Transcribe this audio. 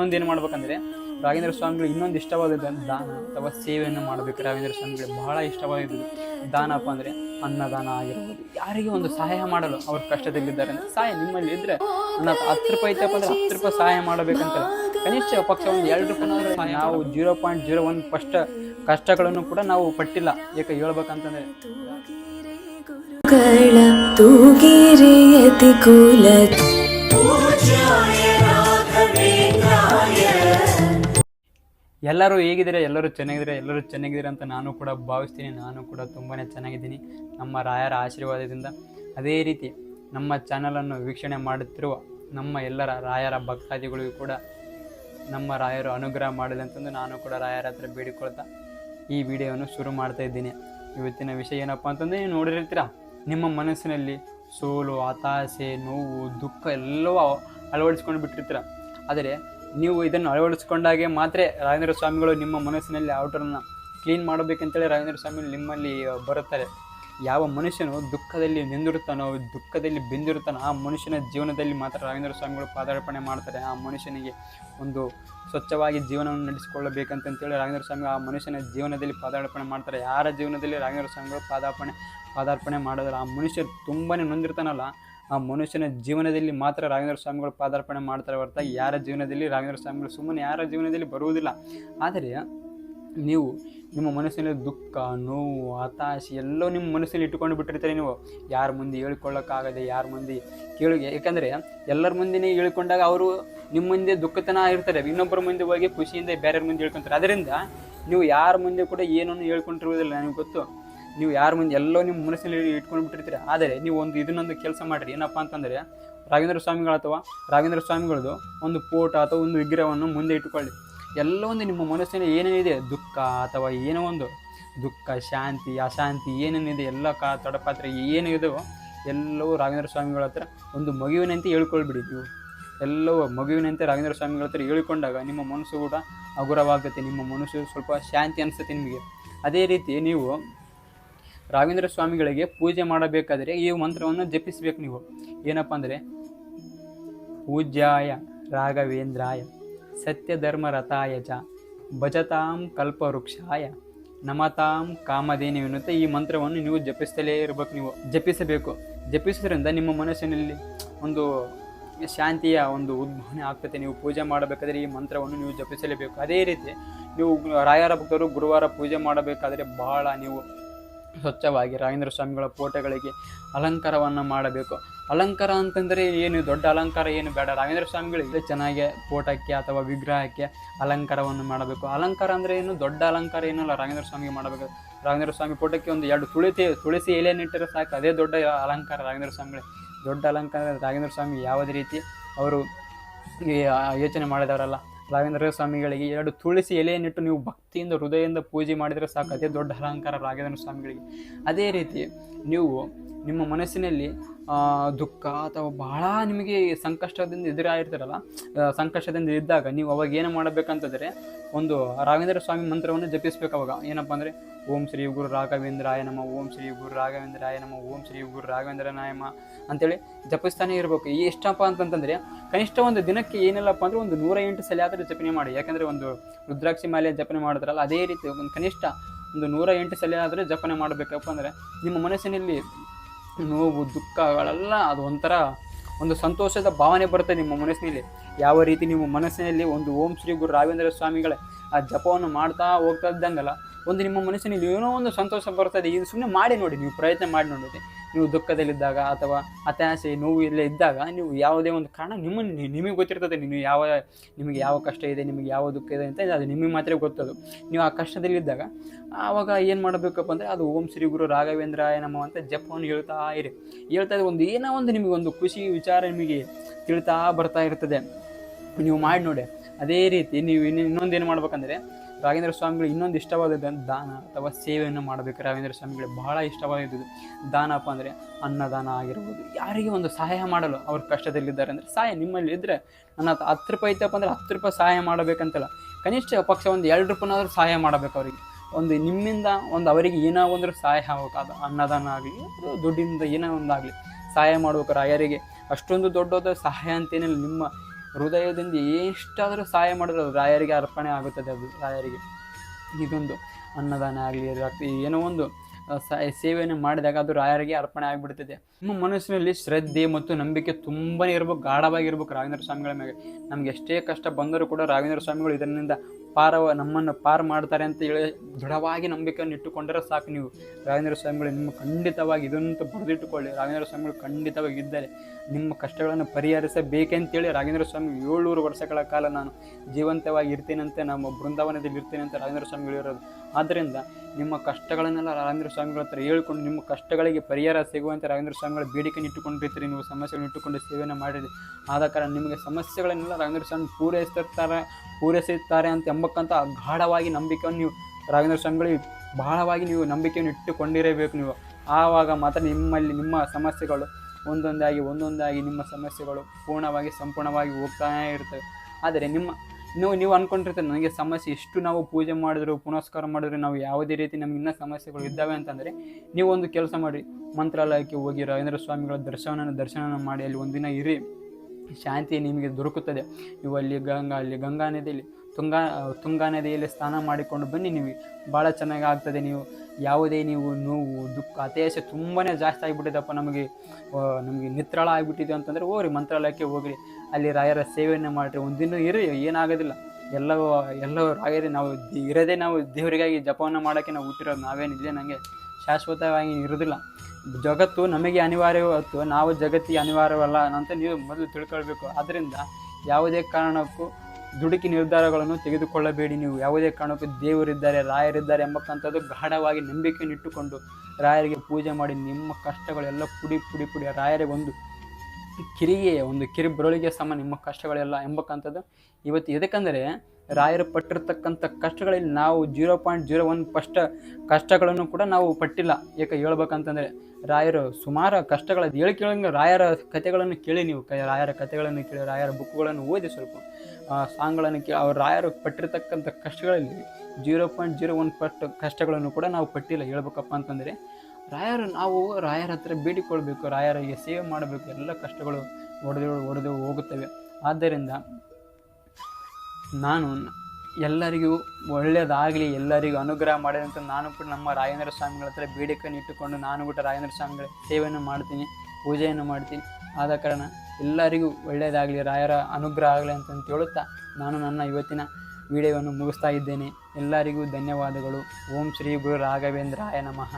ಇನ್ನೊಂದು ಏನು ಮಾಡ್ಬೇಕಂದ್ರೆ ರಾಘೇಂದ್ರ ಸ್ವಾಮಿಗಳು ಇನ್ನೊಂದು ಇಷ್ಟವಾದದ್ದು ದಾನ, ಅಥವಾ ಸೇವೆಯನ್ನು ಮಾಡಬೇಕು ರಾಘೇಂದ್ರ ಸ್ವಾಮಿಗಳು ಬಹಳ ಇಷ್ಟವಾದದ್ದು ದಾನಪ್ಪ ಅಂದರೆ ಅನ್ನದಾನ ಆಗಿರ್ಬೋದು. ಯಾರಿಗೆ ಒಂದು ಸಹಾಯ ಮಾಡಲು ಅವ್ರು ಕಷ್ಟದಲ್ಲಿದ್ದಾರೆ ಅಂದರೆ ಸಹಾಯ ನಿಮ್ಮಲ್ಲಿ ಇದ್ದರೆ ನನ್ನ ಹತ್ತು ರೂಪಾಯಿ ಐತಪ್ಪ ಅಂದರೆ ಹತ್ತು ರೂಪಾಯಿ ಸಹಾಯ ಮಾಡಬೇಕಂತ ಕನಿಷ್ಠ ಪಕ್ಷ ಒಂದು ಎರಡು ರೂಪಾಯಿ ನಾವು zero point zero one first ಕಷ್ಟಗಳನ್ನು ಕೂಡ ನಾವು ಪಟ್ಟಿಲ್ಲ. ಯಾಕೆ ಹೇಳ್ಬೇಕಂತಂದ್ರೆ ತೂಗಿರಿಯತಿ ಕುಲ ಎಲ್ಲರೂ ಹೇಗಿದ್ದೀರಾ? ಎಲ್ಲರೂ ಚೆನ್ನಾಗಿದ್ದೀರಾ? ಎಲ್ಲರೂ ಚೆನ್ನಾಗಿದ್ದೀರಾ ಅಂತ ನಾನು ಕೂಡ ಭಾವಿಸ್ತೀನಿ. ನಾನು ಕೂಡ ತುಂಬಾ ಚೆನ್ನಾಗಿದ್ದೀನಿ. ನಮ್ಮ ರಾಯರ ಆಶೀರ್ವಾದದಿಂದ ಅದೇ ರೀತಿ ನಮ್ಮ ಚಾನಲನ್ನು ವೀಕ್ಷಣೆ ಮಾಡುತ್ತಿರುವ ನಮ್ಮ ಎಲ್ಲರ ರಾಯರ ಭಕ್ತಾದಿಗಳಿಗೂ ಕೂಡ ನಮ್ಮ ರಾಯರು ಅನುಗ್ರಹ ಮಾಡಲಿ ಅಂತಂದು ನಾನು ಕೂಡ ರಾಯರ ಹತ್ರ ಬೇಡಿಕೊಳ್ತಾ ಈ ವಿಡಿಯೋವನ್ನು ಶುರು ಮಾಡ್ತಾ ಇದ್ದೀನಿ. ಇವತ್ತಿನ ವಿಷಯ ಏನಪ್ಪ ಅಂತಂದರೆ, ನೀವು ನೋಡಿರ್ತೀರ, ನಿಮ್ಮ ಮನಸ್ಸಿನಲ್ಲಿ ಸೋಲು, ಹತಾಸೆ, ನೋವು, ದುಃಖ ಎಲ್ಲವೂ ಅಳವಡಿಸ್ಕೊಂಡು ಬಿಟ್ಟಿರ್ತೀರ. ಆದರೆ ನೀವು ಇದನ್ನು ಅಳವಡಿಸ್ಕೊಂಡಾಗೆ ಮಾತ್ರ ರಾಜೇಂದ್ರ ಸ್ವಾಮಿಗಳು ನಿಮ್ಮ ಮನಸ್ಸಿನಲ್ಲಿ ಔಟರನ್ನು ಕ್ಲೀನ್ ಮಾಡಬೇಕಂತೇಳಿ ರಾಜೇಂದ್ರ ಸ್ವಾಮಿ ನಿಮ್ಮಲ್ಲಿ ಬರುತ್ತಾರೆ. ಯಾವ ಮನುಷ್ಯನು ದುಃಖದಲ್ಲಿ ನಿಂದಿರುತ್ತಾನೋ, ದುಃಖದಲ್ಲಿ ಬೆಂದಿರುತ್ತಾನೋ, ಆ ಮನುಷ್ಯನ ಜೀವನದಲ್ಲಿ ಮಾತ್ರ ರಾಘವೇಂದ್ರ ಸ್ವಾಮಿಗಳು ಪಾದಾರ್ಪಣೆ ಮಾಡ್ತಾರೆ. ಆ ಮನುಷ್ಯನಿಗೆ ಒಂದು ಸ್ವಚ್ಛವಾಗಿ ಜೀವನವನ್ನು ನಡೆಸಿಕೊಳ್ಳಬೇಕಂತಂತೇಳಿ ರಾಘವೇಂದ್ರ ಸ್ವಾಮಿ ಆ ಮನುಷ್ಯನ ಜೀವನದಲ್ಲಿ ಪಾದಾರ್ಪಣೆ ಮಾಡ್ತಾರೆ. ಯಾರ ಜೀವನದಲ್ಲಿ ರಾಘವೇಂದ್ರ ಸ್ವಾಮಿಗಳು ಪಾದಾರ್ಪಣೆ ಪಾದಾರ್ಪಣೆ ಮಾಡೋದಿಲ್ಲ ಆ ಮನುಷ್ಯ ತುಂಬಾ ನೊಂದಿರ್ತಾನಲ್ಲ ಆ ಮನುಷ್ಯನ ಜೀವನದಲ್ಲಿ ಮಾತ್ರ ರಾಘವೇಂದ್ರ ಸ್ವಾಮಿಗಳು ಪಾದಾರ್ಪಣೆ ಮಾಡ್ತಾರೆ ಹೊರತಾಗಿ ಯಾರ ಜೀವನದಲ್ಲಿ ರಾಘವೇಂದ್ರ ಸ್ವಾಮಿಗಳು ಸುಮ್ಮನೆ ಯಾರ ಜೀವನದಲ್ಲಿ ಬರುವುದಿಲ್ಲ. ಆದರೆ ನೀವು ನಿಮ್ಮ ಮನಸ್ಸಿನಲ್ಲಿ ದುಃಖ, ನೋವು, ಹತಾಶೆ ಎಲ್ಲೋ ನಿಮ್ಮ ಮನಸ್ಸಲ್ಲಿ ಇಟ್ಟುಕೊಂಡು ಬಿಟ್ಟಿರ್ತೀರಿ ನೀವು. ಯಾರ ಮುಂದೆ ಹೇಳ್ಕೊಳ್ಳೋಕ್ಕಾಗದೆ, ಯಾರ ಮುಂದೆ ಕೇಳಿ ಯಾಕಂದರೆ ಎಲ್ಲರ ಮುಂದೆನೇ ಹೇಳ್ಕೊಂಡಾಗ ಅವರು ನಿಮ್ಮ ಮುಂದೆ ದುಃಖತನ ಇರ್ತಾರೆ. ಇನ್ನೊಬ್ಬರ ಮುಂದೆ ಹೋಗಿ ಖುಷಿಯಿಂದ ಬೇರೆಯವ್ರ ಮುಂದೆ ಹೇಳ್ಕೊತಾರೆ. ಅದರಿಂದ ನೀವು ಯಾರ ಮುಂದೆ ಕೂಡ ಏನನ್ನು ಹೇಳ್ಕೊಂಡಿರುವುದಿಲ್ಲ, ನನಗೆ ಗೊತ್ತು. ನೀವು ಯಾರ ಮುಂದೆ ಎಲ್ಲೋ ನಿಮ್ಮ ಮನಸ್ಸಿನಲ್ಲಿ ಇಟ್ಕೊಂಡು ಬಿಟ್ಟಿರ್ತೀರಿ. ಆದರೆ ನೀವು ಒಂದು ಇದನ್ನೊಂದು ಕೆಲಸ ಮಾಡಿರಿ. ಏನಪ್ಪ ಅಂತಂದರೆ, ರಾಘವೇಂದ್ರ ಸ್ವಾಮಿಗಳು ಅಥವಾ ರಾಘವೇಂದ್ರ ಸ್ವಾಮಿಗಳದು ಒಂದು ಫೋಟೋ ಅಥವಾ ಒಂದು ವಿಗ್ರಹವನ್ನು ಮುಂದೆ ಇಟ್ಟುಕೊಳ್ಳಿ. ಎಲ್ಲ ಒಂದು ನಿಮ್ಮ ಮನಸ್ಸಿನ ಏನೇನಿದೆ? ದುಃಖ ಅಥವಾ ಏನೋ ಒಂದು ದುಃಖ, ಶಾಂತಿ, ಅಶಾಂತಿ ಏನೇನಿದೆ? ಎಲ್ಲ ಕಾ ತಡಪಾತ್ರೆ ಏನು ಇದೆಯೋ ಎಲ್ಲವೂ ರಾಘವೇಂದ್ರ ಸ್ವಾಮಿಗಳ ಹತ್ರ ಒಂದು ಮಗುವಿನಂತೆ ಹೇಳ್ಕೊಳ್ಬಿಡಿ ನೀವು. ಎಲ್ಲವೂ ಮಗುವಿನಂತೆ ರಾಘವೇಂದ್ರ ಸ್ವಾಮಿಗಳ ಹತ್ರ ಹೇಳಿಕೊಂಡಾಗ ನಿಮ್ಮ ಮನಸ್ಸು ಕೂಡ ಹಗುರವಾಗುತ್ತೆ ನಿಮ್ಮ ಮನಸ್ಸು ಸ್ವಲ್ಪ ಶಾಂತಿ ಅನಿಸುತ್ತೆ ನಿಮಗೆ. ಅದೇ ರೀತಿ ನೀವು ರಾಘವೇಂದ್ರ ಸ್ವಾಮಿಗಳಿಗೆ ಪೂಜೆ ಮಾಡಬೇಕಾದ್ರೆ ಈ ಮಂತ್ರವನ್ನು ಜಪಿಸಬೇಕು ನೀವು. ಏನಪ್ಪ ಅಂದರೆ, ಪೂಜ್ಯಾಯ ರಾಘವೇಂದ್ರಾಯ ಸತ್ಯಧರ್ಮರಥಾಯ ಚ ಭಜತಾಂ ಕಲ್ಪವೃಕ್ಷಾಯ ನಮತಾಂ ಕಾಮಧೇನು ಎನ್ನುತ್ತೆ ಈ ಮಂತ್ರವನ್ನು ನೀವು ಜಪಿಸ್ತಲೇ ಇರಬೇಕು ನೀವು. ಜಪಿಸಬೇಕು. ಜಪಿಸೋದ್ರಿಂದ ನಿಮ್ಮ ಮನಸ್ಸಿನಲ್ಲಿ ಒಂದು ಶಾಂತಿಯ ಒಂದು ಉದ್ಭವನೆ ಆಗ್ತದೆ. ನೀವು ಪೂಜೆ ಮಾಡಬೇಕಾದ್ರೆ ಈ ಮಂತ್ರವನ್ನು ನೀವು ಜಪಿಸಲೇಬೇಕು. ಅದೇ ರೀತಿ ನೀವು ರಾಯರ ಭಕ್ತರು ಗುರುವಾರ ಪೂಜೆ ಮಾಡಬೇಕಾದ್ರೆ ಬಹಳ ನೀವು ಸ್ವಚ್ಛವಾಗಿ ರಾಘೇಂದ್ರ ಸ್ವಾಮಿಗಳ ಫೋಟೋಗಳಿಗೆ ಅಲಂಕಾರವನ್ನು ಮಾಡಬೇಕು. ಅಲಂಕಾರ ಅಂತಂದರೆ ಏನು ದೊಡ್ಡ ಅಲಂಕಾರ ಏನು ಬೇಡ. ರಾಘೇಂದ್ರ ಸ್ವಾಮಿಗಳಿಗೆ ಚೆನ್ನಾಗಿ ಫೋಟೋಕ್ಕೆ ಅಥವಾ ವಿಗ್ರಹಕ್ಕೆ ಅಲಂಕಾರವನ್ನು ಮಾಡಬೇಕು. ಅಲಂಕಾರ ಅಂದರೆ ಏನು? ದೊಡ್ಡ ಅಲಂಕಾರ ಏನಲ್ಲ ರಾಘೇಂದ್ರ ಸ್ವಾಮಿಗೆ ಮಾಡಬೇಕು. ರಾಘೇಂದ್ರ ಸ್ವಾಮಿ ಫೋಟೋಕ್ಕೆ ಒಂದು ಎರಡು ತುಳಸಿ ತುಳಸಿ ಎಲೆಯನ್ನಿಟ್ಟರೆ ಸಾಕು. ಅದೇ ದೊಡ್ಡ ಅಲಂಕಾರ ರಾಘೇಂದ್ರ ಸ್ವಾಮಿಗಳೇ. ದೊಡ್ಡ ಅಲಂಕಾರ ರಾಘೇಂದ್ರ ಸ್ವಾಮಿ ಯಾವುದೇ ರೀತಿ ಅವರು ಯೋಚನೆ ಮಾಡಿದವರಲ್ಲ. ರಾಘವೇಂದ್ರ ಸ್ವಾಮಿಗಳಿಗೆ ಎರಡು ತುಳಸಿ ಎಲೆಯನ್ನಿಟ್ಟು ನೀವು ಭಕ್ತಿಯಿಂದ, ಹೃದಯದಿಂದ ಪೂಜೆ ಮಾಡಿದರೆ ಸಾಕು ಅದೇ ದೊಡ್ಡ ಅಲಂಕಾರ ರಾಘವೇಂದ್ರ ಸ್ವಾಮಿಗಳಿಗೆ. ಅದೇ ರೀತಿ ನೀವು ನಿಮ್ಮ ಮನಸ್ಸಿನಲ್ಲಿ ದುಃಖ ಅಥವಾ ಬಹಳ ನಿಮಗೆ ಸಂಕಷ್ಟದಿಂದ ಎದುರಾಗಿರ್ತಾರಲ್ಲ ಸಂಕಷ್ಟದಿಂದ ಇದ್ದಾಗ ನೀವು ಅವಾಗ ಏನು ಮಾಡಬೇಕಂತಂದರೆ, ಒಂದು ರಾಘವೇಂದ್ರ ಸ್ವಾಮಿ ಮಂತ್ರವನ್ನು ಜಪಿಸ್ಬೇಕು ಅವಾಗ. ಏನಪ್ಪ ಅಂದರೆ, ಓಂ ಶ್ರೀ ಗುರು ರಾಘವೇಂದ್ರಾಯ ನಮ, ಓಂ ಶ್ರೀ ಗುರು ರಾಘವೇಂದ್ರಾಯ ನಮ, ಓಂ ಶ್ರೀ ಗುರು ರಾಘವೇಂದ್ರ ನಾಯಮ ಅಂತೇಳಿ ಜಪಿಸ್ತಾನೆ ಇರಬೇಕು. ಈ ಎಷ್ಟಪ್ಪ ಅಂತಂತಂದರೆ, ಕನಿಷ್ಠ ಒಂದು ದಿನಕ್ಕೆ ಏನಿಲ್ಲಪ್ಪ ಅಂದರೆ ಒಂದು ನೂರ ಎಂಟು ಸಲ ಆದರೆ ಜಪನೆ ಮಾಡಿ. ಯಾಕಂದರೆ ಒಂದು ರುದ್ರಾಕ್ಷಿ ಮಾಲೆ ಜಪನೆ ಮಾಡಿದ್ರಲ್ಲ, ಅದೇ ರೀತಿ ಒಂದು ಕನಿಷ್ಠ ಒಂದು ನೂರ ಎಂಟು ಸಲ ಆದರೆ ಜಪನೆ ಮಾಡಬೇಕಪ್ಪ ಅಂದರೆ ನಿಮ್ಮ ಮನಸ್ಸಿನಲ್ಲಿ ನೋವು, ದುಃಖಗಳೆಲ್ಲ ಅದು ಒಂಥರ ಒಂದು ಸಂತೋಷದ ಭಾವನೆ ಬರುತ್ತೆ ನಿಮ್ಮ ಮನಸ್ಸಿನಲ್ಲಿ. ಯಾವ ರೀತಿ ನಿಮ್ಮ ಮನಸ್ಸಿನಲ್ಲಿ ಒಂದು ಓಂ ಶ್ರೀ ಗುರು ರಾಘವೇಂದ್ರ ಸ್ವಾಮಿಗಳೇ ಆ ಜಪವನ್ನು ಮಾಡ್ತಾ ಹೋಗ್ತಾ ಇದ್ದಂಗಲ್ಲ, ಒಂದು ನಿಮ್ಮ ಮನಸ್ಸಿನಲ್ಲಿ ಏನೋ ಒಂದು ಸಂತೋಷ ಬರ್ತದೆ. ಇದು ಸುಮ್ಮನೆ ಮಾಡಿ ನೋಡಿ, ನೀವು ಪ್ರಯತ್ನ ಮಾಡಿ ನೋಡಿ ನೀವು ದುಃಖದಲ್ಲಿದ್ದಾಗ ಅಥವಾ ಅತ್ಯಾಸೆ ನೋವು ಇಲ್ಲೇ ಇದ್ದಾಗ ನೀವು ಯಾವುದೇ ಒಂದು ಕಾರಣ ನಿಮ್ಮ ನಿಮಗೆ ಗೊತ್ತಿರ್ತದೆ ನೀವು ಯಾವ, ನಿಮಗೆ ಯಾವ ಕಷ್ಟ ಇದೆ, ನಿಮಗೆ ಯಾವ ದುಃಖ ಇದೆ ಅಂತ ಅದು ನಿಮಗೆ ಮಾತ್ರ ಗೊತ್ತದು. ನೀವು ಆ ಕಷ್ಟದಲ್ಲಿದ್ದಾಗ ಆವಾಗ ಏನು ಮಾಡಬೇಕಪ್ಪ ಅಂದರೆ ಅದು ಓಂ ಶ್ರೀ ಗುರು ರಾಘವೇಂದ್ರಾಯ ನಮ ಅಂತ ಜಪವನ್ನು ಹೇಳ್ತಾ ಇರಿ. ಹೇಳ್ತಾ ಇದೆ ಒಂದು ಏನೋ ಒಂದು ನಿಮಗೆ ಒಂದು ಖುಷಿ ವಿಚಾರ ನಿಮಗೆ ತಿಳ್ತಾ ಬರ್ತಾ ಇರ್ತದೆ. ನೀವು ಮಾಡಿ ನೋಡಿ. ಅದೇ ರೀತಿ ನೀವು ಇನ್ನೊಂದು ಏನು ಮಾಡ್ಬೇಕಂದ್ರೆ ರಾಘೇಂದ್ರ ಸ್ವಾಮಿಗಳು ಇನ್ನೊಂದು ಇಷ್ಟವಾದದ್ದು ದಾನ ಅಥವಾ ಸೇವೆಯನ್ನು ಮಾಡಬೇಕು. ರಾಘೇಂದ್ರ ಸ್ವಾಮಿಗಳಿಗೆ ಬಹಳ ಇಷ್ಟವಾದದ್ದು ದಾನಪ್ಪ ಅಂದರೆ ಅನ್ನದಾನ ಆಗಿರ್ಬೋದು. ಯಾರಿಗೆ ಒಂದು ಸಹಾಯ ಮಾಡಲು ಅವ್ರು ಕಷ್ಟದಲ್ಲಿದ್ದಾರೆ ಅಂದರೆ ಸಹಾಯ ನಿಮ್ಮಲ್ಲಿ ಇದ್ದರೆ ನನ್ನ ಹತ್ತು ರೂಪಾಯಿ ಐತಪ್ಪ ಅಂದರೆ ಹತ್ತು ರೂಪಾಯಿ ಸಹಾಯ ಮಾಡಬೇಕಂತಲ್ಲ. ಕನಿಷ್ಠ ಪಕ್ಷ ಒಂದು ಎರಡು ರೂಪಾಯಿನಾದರೂ ಸಹಾಯ ಮಾಡಬೇಕು ಅವರಿಗೆ. ಒಂದು ನಿಮ್ಮಿಂದ ಒಂದು ಅವರಿಗೆ ಏನೋ ಸಹಾಯ ಆಗಬೇಕು ಅನ್ನದಾನ ಆಗಲಿ ದುಡ್ಡಿನಿಂದ ಏನೋ ಒಂದಾಗಲಿ ಸಹಾಯ ಮಾಡ್ಬೇಕು ರಾಯರಿಗೆ ಅಷ್ಟೊಂದು ದೊಡ್ಡದ ಸಹಾಯ ಅಂತೇನಿಲ್ಲ. ನಿಮ್ಮ ಹೃದಯದಿಂದ ಎಷ್ಟಾದರೂ ಸಹಾಯ ಮಾಡಿದ್ರೆ ಅದು ರಾಯರಿಗೆ ಅರ್ಪಣೆ ಆಗುತ್ತದೆ ಅದು ರಾಯರಿಗೆ. ಇದೊಂದು ಅನ್ನದಾನ ಆಗಲಿ ರಕ್ತ ಏನೋ ಒಂದು ಸೇವೆಯನ್ನು ಮಾಡಿದಾಗ ಅದು ರಾಯರಿಗೆ ಅರ್ಪಣೆ ಆಗಿಬಿಡ್ತದೆ. ನಿಮ್ಮ ಮನಸ್ಸಿನಲ್ಲಿ ಶ್ರದ್ಧೆ ಮತ್ತು ನಂಬಿಕೆ ತುಂಬನೇ ಇರಬೇಕು, ಗಾಢವಾಗಿರ್ಬೇಕು ರಾಘವೇಂದ್ರ ಸ್ವಾಮಿಗಳ ಮೇಲೆ ನಮ್ಗೆ ಎಷ್ಟೇ ಕಷ್ಟ ಬಂದರೂ ಕೂಡ ರಾಘವೇಂದ್ರ ಸ್ವಾಮಿಗಳು ಇದರಿಂದ ಪಾರವ ನಮ್ಮನ್ನು ಪಾರು ಮಾಡ್ತಾರೆ ಅಂತ ಹೇಳಿ ದೃಢವಾಗಿ ನಂಬಿಕೆಯನ್ನು ಇಟ್ಟುಕೊಂಡರೆ ಸಾಕು ನೀವು. ರಾಘವೇಂದ್ರ ಸ್ವಾಮಿಗಳು ನಿಮ್ಮ ಖಂಡಿತವಾಗಿ ಇದಂತೂ ಬರೆದಿಟ್ಟುಕೊಳ್ಳಿ. ರಾಘವೇಂದ್ರ ಸ್ವಾಮಿಗಳು ಖಂಡಿತವಾಗಿ ಇದ್ದಾರೆ. ನಿಮ್ಮ ಕಷ್ಟಗಳನ್ನು ಪರಿಹರಿಸಬೇಕೆಂತೇಳಿ ರಾಘವೇಂದ್ರ ಸ್ವಾಮಿ ಏಳ್ನೂರು ವರ್ಷಗಳ ಕಾಲ ನಾನು ಜೀವಂತವಾಗಿ ಇರ್ತೀನಂತೆ, ನಮ್ಮ ಬೃಂದಾವನದಲ್ಲಿ ಇರ್ತೀನಿ ಅಂತ ರಾಘವೇಂದ್ರ ಸ್ವಾಮಿಗಳು ಇರೋದು. ಆದ್ದರಿಂದ ನಿಮ್ಮ ಕಷ್ಟಗಳನ್ನೆಲ್ಲ ರಾಘವೇಂದ್ರ ಸ್ವಾಮಿಗಳ ಹತ್ರ ಹೇಳ್ಕೊಂಡು ನಿಮ್ಮ ಕಷ್ಟಗಳಿಗೆ ಪರಿಹಾರ ಸಿಗುವಂತೆ ರಾಘವೇಂದ್ರ ಸ್ವಾಮಿಗಳ ಬೇಡಿಕೆಯನ್ನು ಇಟ್ಟುಕೊಂಡಿರ್ತೀರಿ. ನೀವು ಸಮಸ್ಯೆಗಳನ್ನು ಇಟ್ಟುಕೊಂಡು ಸೇವೆಯನ್ನು ಮಾಡಿರಿ. ಆದ ಕಾರಣ ನಿಮಗೆ ಸಮಸ್ಯೆಗಳನ್ನೆಲ್ಲ ರಾಘವೇಂದ್ರ ಸ್ವಾಮಿ ಪೂರೈಸುತ್ತಾರೆ ಪೂರೈಸುತ್ತಾರೆ ಅಂತ ಎಂಬಕ್ಕಂತ ಗಾಢವಾಗಿ ನಂಬಿಕೆಯನ್ನು ನೀವು ರಾಘವೇಂದ್ರ ಸ್ವಾಮಿಗಳು ಬಹಳವಾಗಿ ನೀವು ನಂಬಿಕೆಯನ್ನು ಇಟ್ಟುಕೊಂಡಿರಬೇಕು ನೀವು. ಆವಾಗ ಮಾತ್ರ ನಿಮ್ಮಲ್ಲಿ ನಿಮ್ಮ ಸಮಸ್ಯೆಗಳು ಒಂದೊಂದಾಗಿ ಒಂದೊಂದಾಗಿ ನಿಮ್ಮ ಸಮಸ್ಯೆಗಳು ಪೂರ್ಣವಾಗಿ ಸಂಪೂರ್ಣವಾಗಿ ಹೋಗ್ತಾನೇ ಇರ್ತವೆ. ಆದರೆ ನಿಮ್ಮ ನೀವು ನೀವು ಅಂದ್ಕೊಂಡಿರ್ತೀರಿ ನನಗೆ ಸಮಸ್ಯೆ ಎಷ್ಟು ನಾವು ಪೂಜೆ ಮಾಡಿದ್ರು, ಪುನಸ್ಕಾರ ಮಾಡಿದ್ರು, ನಾವು ಯಾವುದೇ ರೀತಿ ನಮ್ಗೆ ಇನ್ನೂ ಸಮಸ್ಯೆಗಳು ಇದ್ದಾವೆ ಅಂತಂದರೆ ನೀವು ಒಂದು ಕೆಲಸ ಮಾಡಿ ಮಂತ್ರಾಲಯಕ್ಕೆ ಹೋಗಿ ರಾಘೇಂದ್ರ ಸ್ವಾಮಿಗಳ ದರ್ಶನ ದರ್ಶನ ಮಾಡಿ ಅಲ್ಲಿ ಒಂದಿನ ಇರಿ. ಶಾಂತಿ ನಿಮಗೆ ದೊರಕುತ್ತದೆ. ನೀವು ಅಲ್ಲಿ ಗಂಗಾ ಅಲ್ಲಿ ಗಂಗಾ ನದಿಯಲ್ಲಿ ತುಂಗಾ ತುಂಗಾ ನದಿಯಲ್ಲಿ ಸ್ನಾನ ಮಾಡಿಕೊಂಡು ಬನ್ನಿ, ನೀವು ಭಾಳ ಚೆನ್ನಾಗಿ ಆಗ್ತದೆ ನೀವು ಯಾವುದೇ ನೀವು ನೋವು, ದುಃಖ, ಅತ್ಯಾಸೆ ತುಂಬಾ ಜಾಸ್ತಿ ಆಗಿಬಿಟ್ಟಿದೆಪ್ಪ ನಮಗೆ. ನಮಗೆ ನಿತ್ರಾಳ ಆಗಿಬಿಟ್ಟಿದೆ ಅಂತಂದರೆ ಹೋಗ್ರಿ, ಮಂತ್ರಾಲಯಕ್ಕೆ ಹೋಗ್ರಿ. ಅಲ್ಲಿ ರಾಯರ ಸೇವೆಯನ್ನು ಮಾಡಿರಿ. ಒಂದಿನ ಇರಿ ಏನಾಗೋದಿಲ್ಲ. ಎಲ್ಲವೂ ಎಲ್ಲವೂ ರಾಯರೇ, ನಾವು ಇರದೇ ನಾವು ದೇವರಿಗಾಗಿ ಜಪವನ್ನು ಮಾಡೋಕ್ಕೆ ನಾವು ಹುಟ್ಟಿರೋದು ನಾವೇನಿದೆ ನನಗೆ ಶಾಶ್ವತವಾಗಿ ಇರೋದಿಲ್ಲ. ಜಗತ್ತು ನಮಗೆ ಅನಿವಾರ್ಯವತ್ತು ನಾವು ಜಗತ್ತಿಗೆ ಅನಿವಾರ್ಯವಲ್ಲ ಅಂತ ನೀವು ಮೊದಲು ತಿಳ್ಕೊಳ್ಬೇಕು. ಆದ್ದರಿಂದ ಯಾವುದೇ ಕಾರಣಕ್ಕೂ ದುಡುಕಿ ನಿರ್ಧಾರಗಳನ್ನು ತೆಗೆದುಕೊಳ್ಳಬೇಡಿ. ನೀವು ಯಾವುದೇ ಕಾರಣಕ್ಕೂ ದೇವರಿದ್ದಾರೆ, ರಾಯರಿದ್ದಾರೆ ಎಂಬಕ್ಕಂಥದ್ದು ಗಾಢವಾಗಿ ನಂಬಿಕೆಯನ್ನು ಇಟ್ಟುಕೊಂಡು ರಾಯರಿಗೆ ಪೂಜೆ ಮಾಡಿ ನಿಮ್ಮ ಕಷ್ಟಗಳೆಲ್ಲ ಪುಡಿ ಪುಡಿ ಪುಡಿ ರಾಯರಿಗೆ ಒಂದು ಕಿರಿಗೆ ಒಂದು ಕಿರಿ ಬರಳಿಗೆ ಸಮ ನಿಮ್ಮ ಕಷ್ಟಗಳೆಲ್ಲ ಎಂಬಕ್ಕಂಥದ್ದು ಇವತ್ತು ಎದಕ್ಕಂದರೆ ರಾಯರು ಪಟ್ಟಿರ್ತಕ್ಕಂಥ ಕಷ್ಟಗಳಲ್ಲಿ ನಾವು ಜೀರೋ ಪಾಯಿಂಟ್ ಜೀರೋ ಒನ್ ಪಷ್ಟ ಕಷ್ಟಗಳನ್ನು ಕೂಡ ನಾವು ಪಟ್ಟಿಲ್ಲ. ಏಕೆ ಹೇಳ್ಬೇಕಂತಂದರೆ ರಾಯರು ಸುಮಾರು ಕಷ್ಟಗಳ ಹೇಳಿ ಕೇಳಂಗೆ ರಾಯರ ಕಥೆಗಳನ್ನು ಕೇಳಿ ನೀವು. ರಾಯರ ಕಥೆಗಳನ್ನು ಕೇಳಿ, ರಾಯರ ಬುಕ್ಗಳನ್ನು ಓದಿ ಸ್ವಲ್ಪ. ಸಾಂಗ್ಗಳನ್ನು ಕೇಳಿ ಅವ್ರ ರಾಯರು ಪಟ್ಟಿರ್ತಕ್ಕಂಥ ಕಷ್ಟಗಳಲ್ಲಿ ಜೀರೋ ಪಾಯಿಂಟ್ ಜೀರೋ ಒನ್ ಪಟ್ಟು ಕಷ್ಟಗಳನ್ನು ಕೂಡ ನಾವು ಪಟ್ಟಿಲ್ಲ. ಹೇಳ್ಬೇಕಪ್ಪ ಅಂತಂದರೆ ರಾಯರು ನಾವು ರಾಯರ ಹತ್ರ ಬೇಡಿಕೊಳ್ಬೇಕು ರಾಯರಿಗೆ ಸೇವೆ ಮಾಡಬೇಕು, ಎಲ್ಲ ಕಷ್ಟಗಳು ಒಡೆದು ಒಡೆದು ಹೋಗುತ್ತವೆ. ಆದ್ದರಿಂದ ನಾನು ಎಲ್ಲರಿಗೂ ಒಳ್ಳೆಯದಾಗಲಿ, ಎಲ್ಲರಿಗೂ ಅನುಗ್ರಹ ಮಾಡಿದಂಥ ನಾನು ಕೂಡ ನಮ್ಮ ರಾಯೇಂದ್ರ ಸ್ವಾಮಿಗಳ ಹತ್ರ ಬೇಡಿಕೆಯನ್ನು ಇಟ್ಟುಕೊಂಡು ನಾನು ಕೂಡ ರಾಯೇಂದ್ರ ಸ್ವಾಮಿಗಳ ಸೇವೆಯನ್ನು ಮಾಡ್ತೀನಿ. ಪೂಜೆಯನ್ನು ಮಾಡ್ತೀನಿ. ಆದ ಕಾರಣ ಎಲ್ಲರಿಗೂ ಒಳ್ಳೆಯದಾಗಲಿ, ರಾಯರ ಅನುಗ್ರಹ ಆಗಲಿ ಅಂತಂತ ಹೇಳುತ್ತಾ ನಾನು ನನ್ನ ಇವತ್ತಿನ ವಿಡಿಯೋವನ್ನು ಮುಗಿಸ್ತಾ ಇದ್ದೇನೆ. ಎಲ್ಲರಿಗೂ ಧನ್ಯವಾದಗಳು. ಓಂ ಶ್ರೀ ಗುರು ರಾಘವೇಂದ್ರಾಯ ನಮಃ.